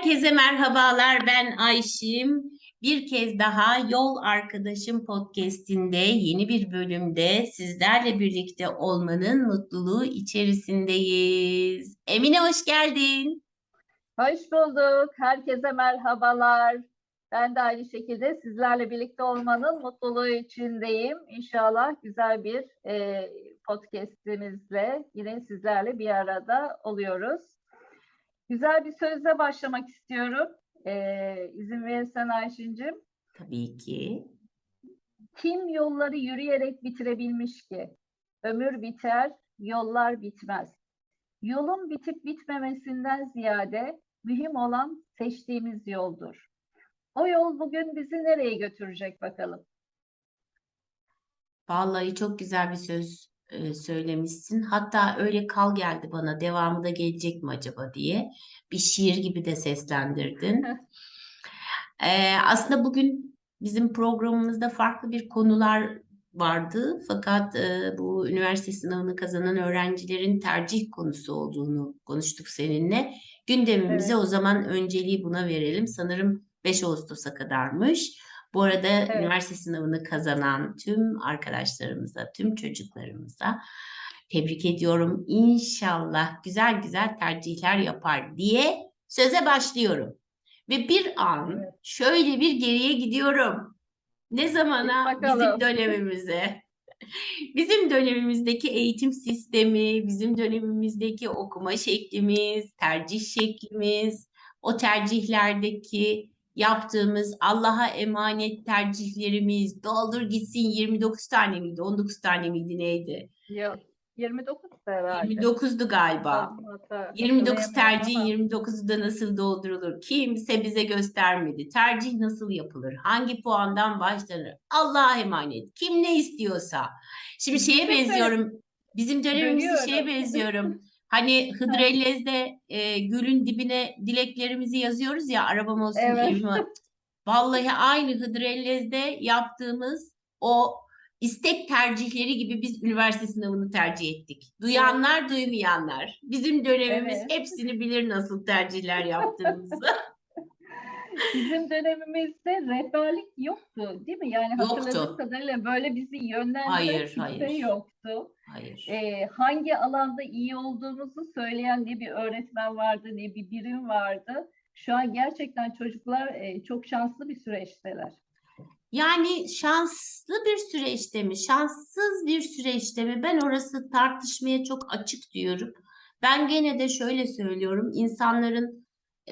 Herkese merhabalar. Ben Ayşim. Bir kez daha Yol Arkadaşım podcast'inde yeni bir bölümde sizlerle birlikte olmanın mutluluğu içerisindeyiz. Emine hoş geldin. Hoş bulduk. Herkese merhabalar. Ben de aynı şekilde sizlerle birlikte olmanın mutluluğu içindeyim. İnşallah güzel bir e, podcastimizle yine sizlerle bir arada oluyoruz. Güzel bir sözle başlamak istiyorum. E, izin verirsen Ayşin'cim. Tabii ki. Kim yolları yürüyerek bitirebilmiş ki? Ömür biter, yollar bitmez. Yolun bitip bitmemesinden ziyade mühim olan seçtiğimiz yoldur. O yol bugün bizi nereye götürecek bakalım? Vallahi çok güzel bir söz e, söylemişsin. Hatta öyle kal geldi bana devamı da gelecek mi acaba diye. Bir şiir gibi de seslendirdin. Ee, aslında bugün bizim programımızda farklı bir konular vardı. Fakat e, bu üniversite sınavını kazanan öğrencilerin tercih konusu olduğunu konuştuk seninle. Gündemimize Evet. o zaman önceliği buna verelim. Sanırım 5 Ağustos'a kadarmış. Bu arada üniversite sınavını kazanan tüm arkadaşlarımıza, tüm çocuklarımıza tebrik ediyorum. İnşallah güzel güzel tercihler yapar diye söze başlıyorum. Ve bir an Evet. şöyle bir geriye gidiyorum. Ne zamana? Bizim dönemimize. Bizim dönemimizdeki eğitim sistemi, bizim dönemimizdeki okuma şeklimiz, tercih şeklimiz, o tercihlerdeki yaptığımız Allah'a emanet tercihlerimiz, doldur gitsin 29 tane miydi, 19 tane miydi neydi? Yok, 29 da herhalde. 29'du galiba. Tam hata- 29 hatırlayamıyorum tercihin ama 29'u da nasıl doldurulur? Kimse bize göstermedi. Tercih nasıl yapılır? Hangi puandan başlanır? Allah'a emanet. Kim ne istiyorsa. Şimdi şeye şey benziyorum. Bizim dönemimizde şeye benziyorum. Hani Hıdrellez'de e, gülün dibine dileklerimizi yazıyoruz ya arabam olsun Evet. evim Vallahi aynı Hıdrellez'de yaptığımız o istek tercihleri gibi biz üniversite sınavını tercih ettik. Duyanlar, duymayanlar. Bizim dönemimiz Evet. hepsini bilir nasıl tercihler yaptığımızı. Bizim dönemimizde rehberlik yoktu, değil mi? Yani Yoktu. hatırladığım kadarıyla böyle bizi yönlendiren Hayır, kimse hayır. yoktu. Hayır. Ee, hangi alanda iyi olduğumuzu söyleyen ne bir öğretmen vardı, ne bir birim vardı. Şu an gerçekten çocuklar e, çok şanslı bir süreçteler. Yani şanslı bir süreçte mi, şanssız bir süreçte mi? Ben orası tartışmaya çok açık diyorum. Ben gene de şöyle söylüyorum. İnsanların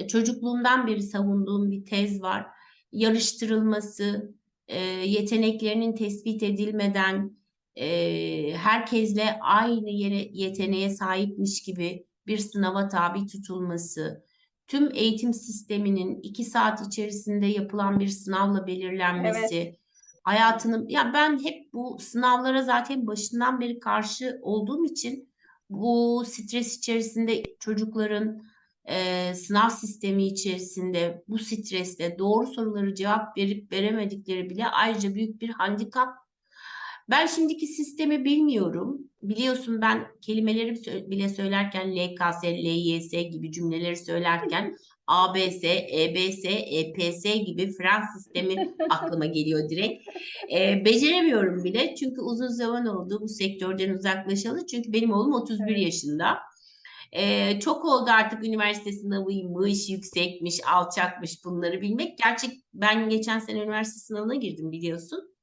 çocukluğumdan beri savunduğum bir tez var. Yarıştırılması, e, yeteneklerinin tespit edilmeden e, herkesle aynı yere yeteneğe sahipmiş gibi bir sınava tabi tutulması, tüm eğitim sisteminin iki saat içerisinde yapılan bir sınavla belirlenmesi, hayatının ya ben hep bu sınavlara zaten başından beri karşı olduğum için bu stres içerisinde çocukların e, sınav sistemi içerisinde bu stresle doğru soruları cevap verip veremedikleri bile ayrıca büyük bir handikap. Ben şimdiki sistemi bilmiyorum. Biliyorsun ben kelimeleri bile söylerken LKS, LYS gibi cümleleri söylerken ABS, EBS, EPS gibi Fransız sistemi aklıma geliyor direkt. Ee, beceremiyorum bile çünkü uzun zaman oldu bu sektörden uzaklaşalı. Çünkü benim oğlum 31 Evet. yaşında. Ee, çok oldu artık üniversite sınavıymış, yüksekmiş, alçakmış bunları bilmek. Gerçek ben geçen sene üniversite sınavına girdim biliyorsun.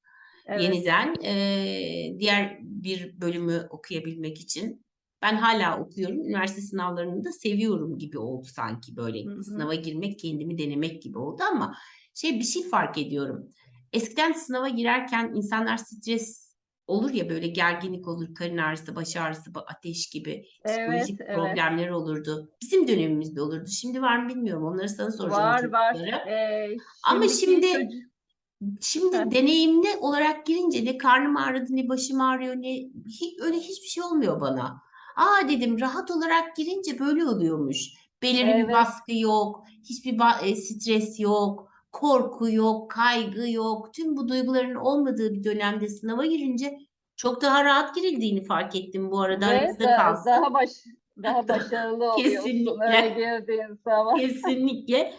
Evet. Yeniden eee, diğer bir bölümü okuyabilmek için. Ben hala okuyorum. Üniversite sınavlarını da seviyorum gibi oldu sanki böyle. Hı hı. Sınava girmek, kendimi denemek gibi oldu ama şey bir şey fark ediyorum. Eskiden sınava girerken insanlar stres olur ya böyle gerginlik olur, karın ağrısı, baş ağrısı, ateş gibi Evet, psikolojik evet. problemler olurdu. Bizim dönemimizde olurdu. Şimdi var mı bilmiyorum. Onları sana soracağım Var var. Ee, Ama şimdiki şimdi çocuk- Şimdi Heh. deneyimli olarak girince ne karnım ağrıdı ne başım ağrıyor ne hi- öyle hiçbir şey olmuyor bana. Aa dedim rahat olarak girince böyle oluyormuş. Belirli bir Evet. baskı yok, hiçbir ba- e, stres yok, korku yok, kaygı yok. Tüm bu duyguların olmadığı bir dönemde sınava girince çok daha rahat girildiğini fark ettim bu arada Ve aramızda da- kalsın. daha baş daha başarılı oluyorsun Kesinlikle. girdiğin zaman. Kesinlikle.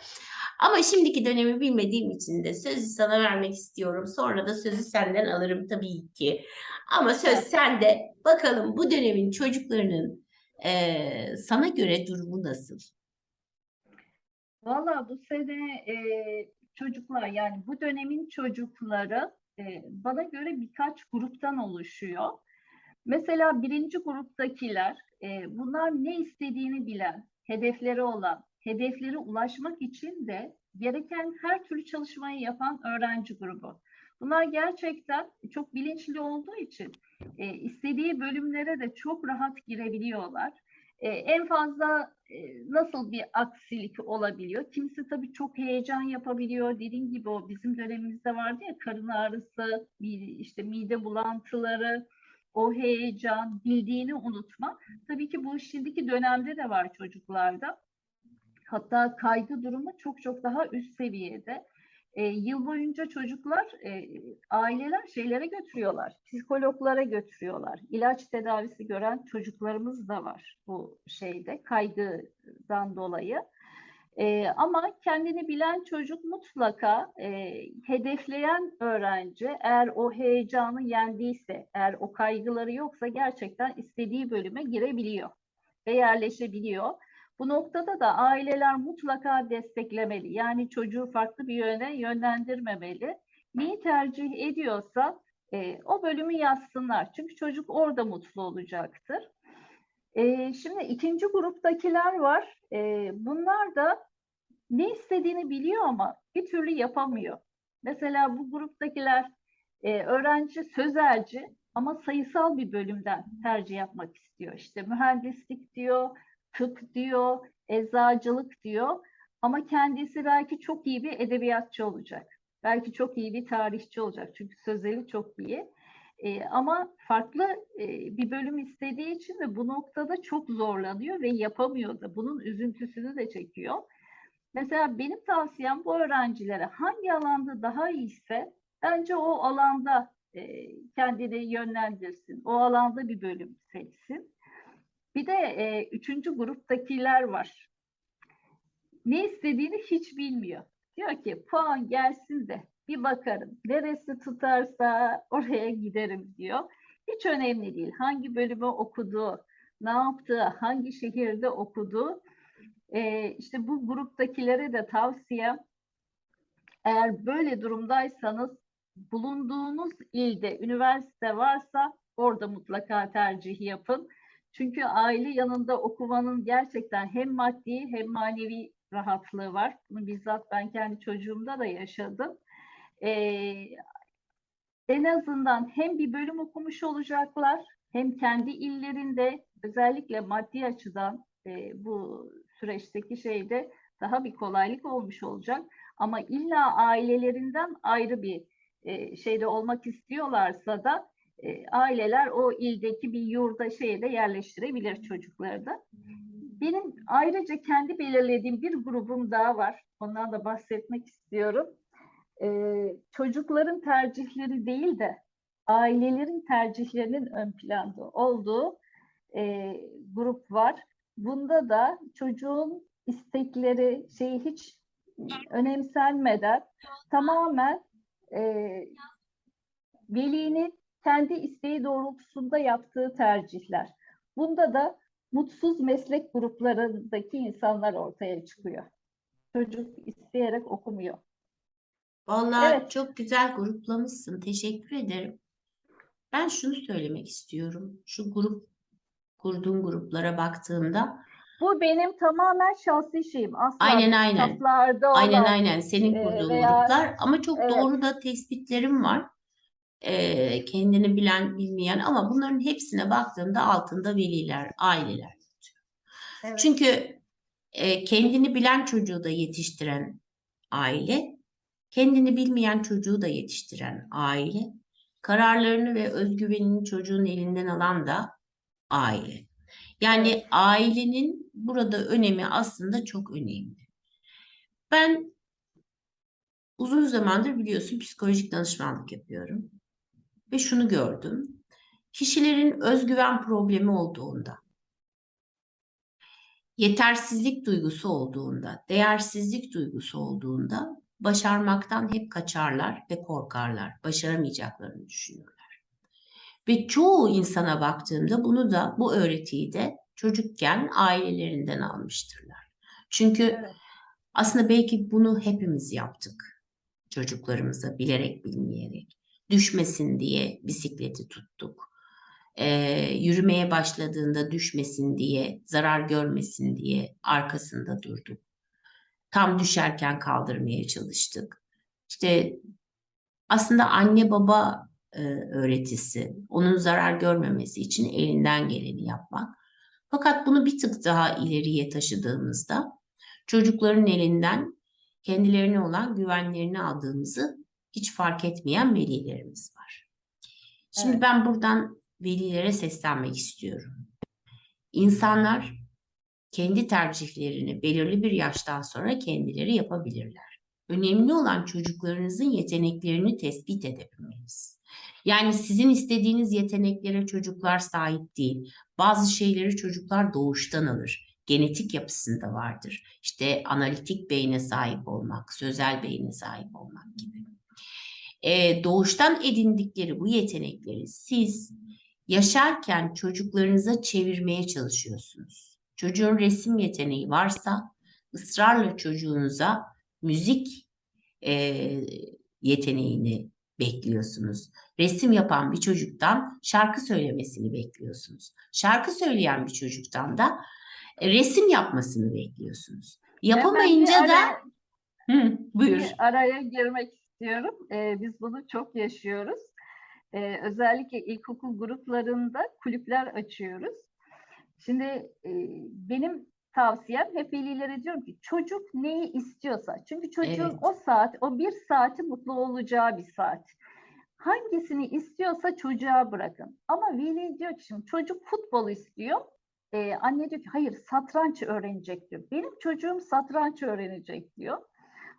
Ama şimdiki dönemi bilmediğim için de sözü sana vermek istiyorum. Sonra da sözü senden alırım tabii ki. Ama söz Evet. sende. Bakalım bu dönemin çocuklarının eee, sana göre durumu nasıl? Valla bu sene e, çocuklar yani bu dönemin çocukları e, bana göre birkaç gruptan oluşuyor. Mesela birinci gruptakiler e, bunlar ne istediğini bilen, hedefleri olan, hedeflere ulaşmak için de gereken her türlü çalışmayı yapan öğrenci grubu. Bunlar gerçekten çok bilinçli olduğu için e, istediği bölümlere de çok rahat girebiliyorlar. E, en fazla nasıl bir aksilik olabiliyor? Kimisi tabii çok heyecan yapabiliyor. Dediğim gibi o bizim dönemimizde vardı ya karın ağrısı, işte mide bulantıları, o heyecan, bildiğini unutma. Tabii ki bu şimdiki dönemde de var çocuklarda. Hatta kaygı durumu çok çok daha üst seviyede. E, yıl boyunca çocuklar, e, aileler şeylere götürüyorlar, psikologlara götürüyorlar. İlaç tedavisi gören çocuklarımız da var bu şeyde, kaygıdan dolayı. E, ama kendini bilen çocuk mutlaka e, hedefleyen öğrenci eğer o heyecanı yendiyse, eğer o kaygıları yoksa gerçekten istediği bölüme girebiliyor ve yerleşebiliyor. Bu noktada da aileler mutlaka desteklemeli. Yani çocuğu farklı bir yöne yönlendirmemeli. Neyi tercih ediyorsa e, o bölümü yazsınlar. Çünkü çocuk orada mutlu olacaktır. E, şimdi ikinci gruptakiler var. E, bunlar da ne istediğini biliyor ama bir türlü yapamıyor. Mesela bu gruptakiler e, öğrenci sözelci ama sayısal bir bölümden tercih yapmak istiyor. İşte mühendislik diyor, tıp diyor, eczacılık diyor ama kendisi belki çok iyi bir edebiyatçı olacak. Belki çok iyi bir tarihçi olacak çünkü sözeli çok iyi. E, ama farklı e, bir bölüm istediği için de bu noktada çok zorlanıyor ve yapamıyor da. Bunun üzüntüsünü de çekiyor. Mesela benim tavsiyem bu öğrencilere hangi alanda daha iyiyse bence o alanda e, kendini yönlendirsin. O alanda bir bölüm seçsin. Bir de e, üçüncü gruptakiler var. Ne istediğini hiç bilmiyor. Diyor ki puan gelsin de bir bakarım. Neresi tutarsa oraya giderim diyor. Hiç önemli değil. Hangi bölümü okudu, ne yaptı, hangi şehirde okudu. E, işte bu gruptakilere de tavsiyem eğer böyle durumdaysanız bulunduğunuz ilde üniversite varsa orada mutlaka tercih yapın. Çünkü aile yanında okumanın gerçekten hem maddi hem manevi rahatlığı var. Bunu bizzat ben kendi çocuğumda da yaşadım. Ee, en azından hem bir bölüm okumuş olacaklar hem kendi illerinde özellikle maddi açıdan e, bu süreçteki şeyde daha bir kolaylık olmuş olacak. Ama illa ailelerinden ayrı bir e, şeyde olmak istiyorlarsa da e, aileler o ildeki bir yurda şeyde yerleştirebilir çocukları da. Benim ayrıca kendi belirlediğim bir grubum daha var. Ondan da bahsetmek istiyorum. E, çocukların tercihleri değil de ailelerin tercihlerinin ön planda olduğu e, grup var. Bunda da çocuğun istekleri şeyi hiç önemsenmeden tamamen e, velinin kendi isteği doğrultusunda yaptığı tercihler. Bunda da mutsuz meslek gruplarındaki insanlar ortaya çıkıyor. Çocuk isteyerek okumuyor. Vallahi Evet. çok güzel gruplamışsın. Teşekkür ederim. Ben şunu söylemek istiyorum. Şu grup kurduğum gruplara baktığımda Bu benim tamamen şahsi şeyim. Asla Aynen, aynen. kitaplarda aynen olan aynen senin e, kurduğun veya- gruplar ama çok Evet. doğru da tespitlerim var. Kendini bilen bilmeyen ama bunların hepsine baktığımda altında veliler, aileler. Evet. Çünkü e, kendini bilen çocuğu da yetiştiren aile, kendini bilmeyen çocuğu da yetiştiren aile, kararlarını ve özgüvenini çocuğun elinden alan da aile. Yani ailenin burada önemi aslında çok önemli. Ben uzun zamandır biliyorsun psikolojik danışmanlık yapıyorum ve şunu gördüm. Kişilerin özgüven problemi olduğunda yetersizlik duygusu olduğunda, değersizlik duygusu olduğunda başarmaktan hep kaçarlar ve korkarlar. Başaramayacaklarını düşünürler. Ve çoğu insana baktığımda bunu da bu öğretiyi de çocukken ailelerinden almıştırlar. Çünkü Evet. aslında belki bunu hepimiz yaptık çocuklarımıza bilerek bilmeyerek. Düşmesin diye bisikleti tuttuk. Ee, yürümeye başladığında düşmesin diye, zarar görmesin diye arkasında durduk. Tam düşerken kaldırmaya çalıştık. İşte aslında anne baba e, öğretisi, onun zarar görmemesi için elinden geleni yapmak. Fakat bunu bir tık daha ileriye taşıdığımızda çocukların elinden kendilerine olan güvenlerini aldığımızı hiç fark etmeyen velilerimiz var. Şimdi Evet. ben buradan velilere seslenmek istiyorum. İnsanlar kendi tercihlerini belirli bir yaştan sonra kendileri yapabilirler. Önemli olan çocuklarınızın yeteneklerini tespit edebilmeniz. Yani sizin istediğiniz yeteneklere çocuklar sahip değil. Bazı şeyleri çocuklar doğuştan alır. Genetik yapısında vardır. İşte analitik beyne sahip olmak, sözel beyne sahip olmak gibi. Ee, doğuştan edindikleri bu yetenekleri siz yaşarken çocuklarınıza çevirmeye çalışıyorsunuz. Çocuğun resim yeteneği varsa ısrarla çocuğunuza müzik e, yeteneğini bekliyorsunuz. Resim yapan bir çocuktan şarkı söylemesini bekliyorsunuz. Şarkı söyleyen bir çocuktan da e, resim yapmasını bekliyorsunuz. Yapamayınca da Hı, buyur. araya girmek istiyorum. Ee, biz bunu çok yaşıyoruz. Ee, özellikle ilkokul gruplarında kulüpler açıyoruz. Şimdi e, benim tavsiyem hep velilere diyorum ki çocuk neyi istiyorsa. Çünkü çocuğun Evet. o saat, o bir saati mutlu olacağı bir saat. Hangisini istiyorsa çocuğa bırakın. Ama veli diyor ki şimdi çocuk futbol istiyor. Ee, anne diyor ki hayır satranç öğrenecek diyor. Benim çocuğum satranç öğrenecek diyor.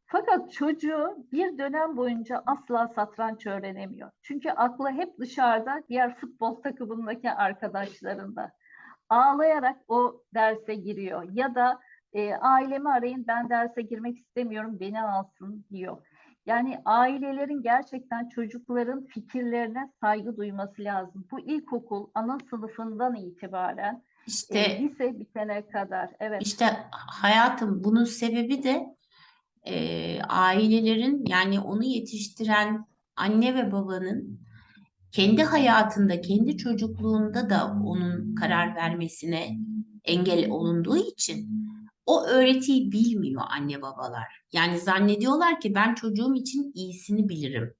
Fakat çocuğu bir dönem boyunca asla satranç öğrenemiyor. Çünkü aklı hep dışarıda diğer futbol takımındaki arkadaşlarında. Ağlayarak o derse giriyor ya da e, ailemi arayın ben derse girmek istemiyorum beni alsın diyor. Yani ailelerin gerçekten çocukların fikirlerine saygı duyması lazım. Bu ilkokul ana sınıfından itibaren e, İşte lise bitene kadar. Evet. İşte hayatım bunun sebebi de e, ailelerin yani onu yetiştiren anne ve babanın kendi hayatında, kendi çocukluğunda da onun karar vermesine engel olunduğu için o öğretiyi bilmiyor anne babalar. Yani zannediyorlar ki ben çocuğum için iyisini bilirim.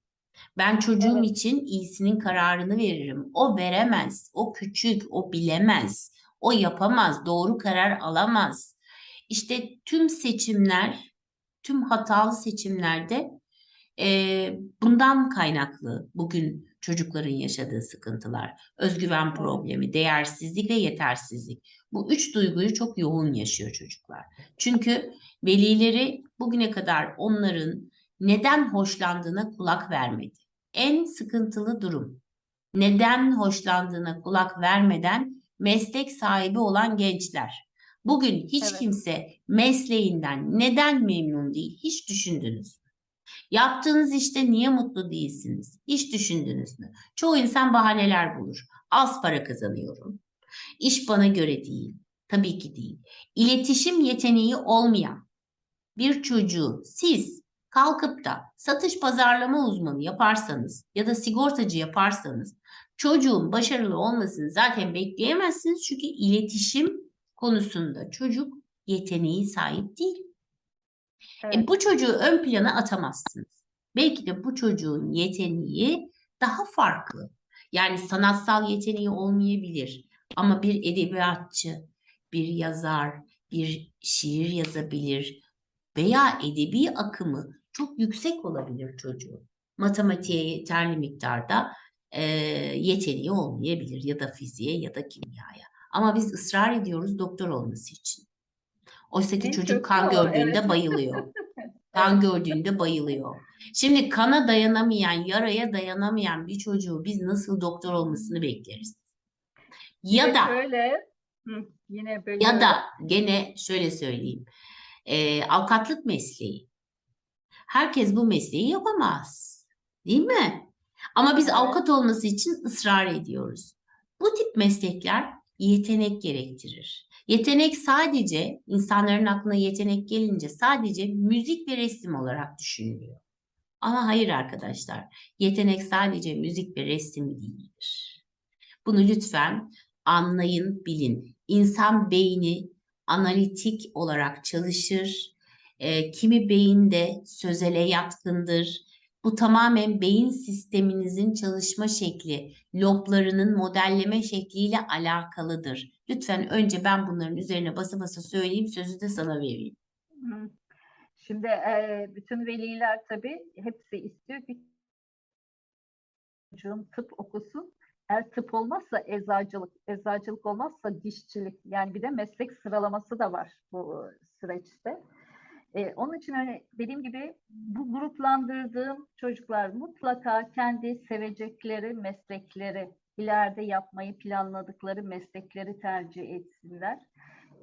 Ben çocuğum Evet. için iyisinin kararını veririm. O veremez, o küçük, o bilemez, o yapamaz, doğru karar alamaz. İşte tüm seçimler, tüm hatalı seçimlerde eee, bundan kaynaklı bugün çocukların yaşadığı sıkıntılar. Özgüven problemi, değersizlik ve yetersizlik. Bu üç duyguyu çok yoğun yaşıyor çocuklar. Çünkü velileri bugüne kadar onların neden hoşlandığına kulak vermedi. En sıkıntılı durum. Neden hoşlandığına kulak vermeden meslek sahibi olan gençler. Bugün hiç Evet. kimse mesleğinden neden memnun değil hiç düşündünüz mü? Yaptığınız işte niye mutlu değilsiniz? Hiç düşündünüz mü? Çoğu insan bahaneler bulur. Az para kazanıyorum. İş bana göre değil. Tabii ki değil. İletişim yeteneği olmayan bir çocuğu siz kalkıp da satış pazarlama uzmanı yaparsanız ya da sigortacı yaparsanız çocuğun başarılı olmasını zaten bekleyemezsiniz. Çünkü iletişim konusunda çocuk yeteneği sahip değil. E, Evet. bu çocuğu ön plana atamazsınız. Belki de bu çocuğun yeteneği daha farklı. Yani sanatsal yeteneği olmayabilir ama bir edebiyatçı, bir yazar, bir şiir yazabilir veya edebi akımı çok yüksek olabilir çocuğun. Matematiğe yeterli miktarda e, yeteneği olmayabilir ya da fiziğe ya da kimyaya. Ama biz ısrar ediyoruz doktor olması için. Oysa ki çocuk kan gördüğünde evet. bayılıyor. Kan gördüğünde bayılıyor. Şimdi kana dayanamayan, yaraya dayanamayan bir çocuğu biz nasıl doktor olmasını bekleriz? Ya da şöyle Yine Ya bölüyorum. da gene şöyle söyleyeyim. Ee, avukatlık mesleği. Herkes bu mesleği yapamaz. Değil mi? Ama biz avukat olması için ısrar ediyoruz. Bu tip meslekler yetenek gerektirir. Yetenek sadece insanların aklına yetenek gelince sadece müzik ve resim olarak düşünülüyor. Ama hayır arkadaşlar. Yetenek sadece müzik ve resim değildir. Bunu lütfen anlayın, bilin. İnsan beyni analitik olarak çalışır. Eee, kimi beyinde sözele yatkındır. Bu tamamen beyin sisteminizin çalışma şekli, loblarının modelleme şekliyle alakalıdır. Lütfen önce ben bunların üzerine basa basa söyleyeyim, sözü de sana vereyim. Şimdi e, bütün veliler tabii hepsi istiyor ki çocuğum tıp okusun. Eğer tıp olmazsa eczacılık, eczacılık olmazsa dişçilik. Yani bir de meslek sıralaması da var bu süreçte. E, onun için hani dediğim gibi bu gruplandırdığım çocuklar mutlaka kendi sevecekleri meslekleri, ileride yapmayı planladıkları meslekleri tercih etsinler.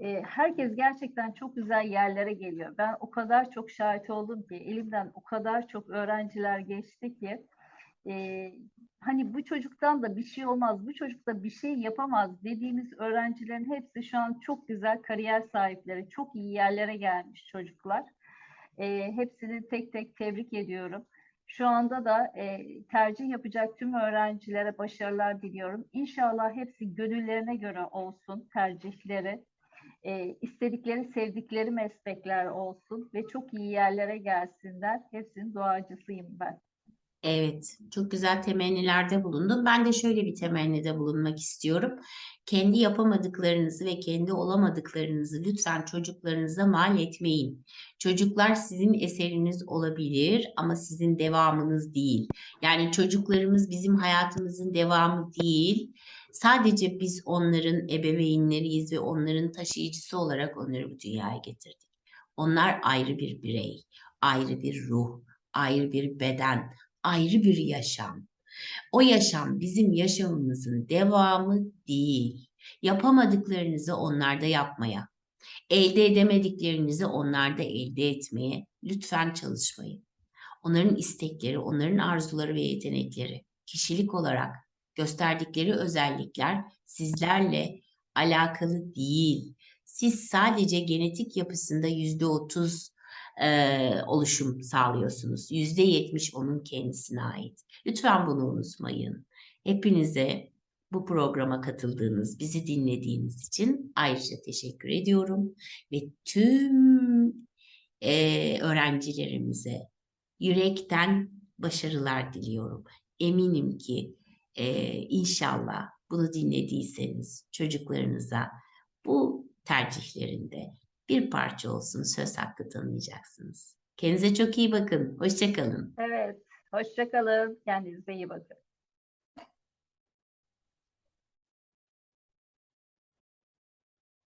E, herkes gerçekten çok güzel yerlere geliyor. Ben o kadar çok şahit oldum ki elimden o kadar çok öğrenciler geçti ki e, hani bu çocuktan da bir şey olmaz, bu çocuk da bir şey yapamaz dediğimiz öğrencilerin hepsi şu an çok güzel kariyer sahipleri, çok iyi yerlere gelmiş çocuklar. E, hepsini tek tek tebrik ediyorum. Şu anda da e, tercih yapacak tüm öğrencilere başarılar diliyorum. İnşallah hepsi gönüllerine göre olsun tercihleri e, istedikleri, sevdikleri meslekler olsun ve çok iyi yerlere gelsinler. Hepsinin duacısıyım ben. Evet, çok güzel temennilerde bulundum. Ben de şöyle bir temennide bulunmak istiyorum. Kendi yapamadıklarınızı ve kendi olamadıklarınızı lütfen çocuklarınıza mal etmeyin. Çocuklar sizin eseriniz olabilir ama sizin devamınız değil. Yani çocuklarımız bizim hayatımızın devamı değil. Sadece biz onların ebeveynleriyiz ve onların taşıyıcısı olarak onları bu dünyaya getirdik. Onlar ayrı bir birey, ayrı bir ruh, ayrı bir beden, ayrı bir yaşam. O yaşam bizim yaşamımızın devamı değil. Yapamadıklarınızı onlarda yapmaya, elde edemediklerinizi onlarda elde etmeye lütfen çalışmayın. Onların istekleri, onların arzuları ve yetenekleri, kişilik olarak gösterdikleri özellikler sizlerle alakalı değil. Siz sadece genetik yapısında yüzde otuz eee, oluşum sağlıyorsunuz. Yüzde yetmiş onun kendisine ait. Lütfen bunu unutmayın. Hepinize bu programa katıldığınız, bizi dinlediğiniz için ayrıca teşekkür ediyorum ve tüm eee, öğrencilerimize yürekten başarılar diliyorum. Eminim ki eee, inşallah bunu dinlediyseniz çocuklarınıza bu tercihlerinde bir parça olsun söz hakkı tanıyacaksınız. Kendinize çok iyi bakın. Hoşça kalın. Evet, hoşça kalın. Kendinize iyi bakın.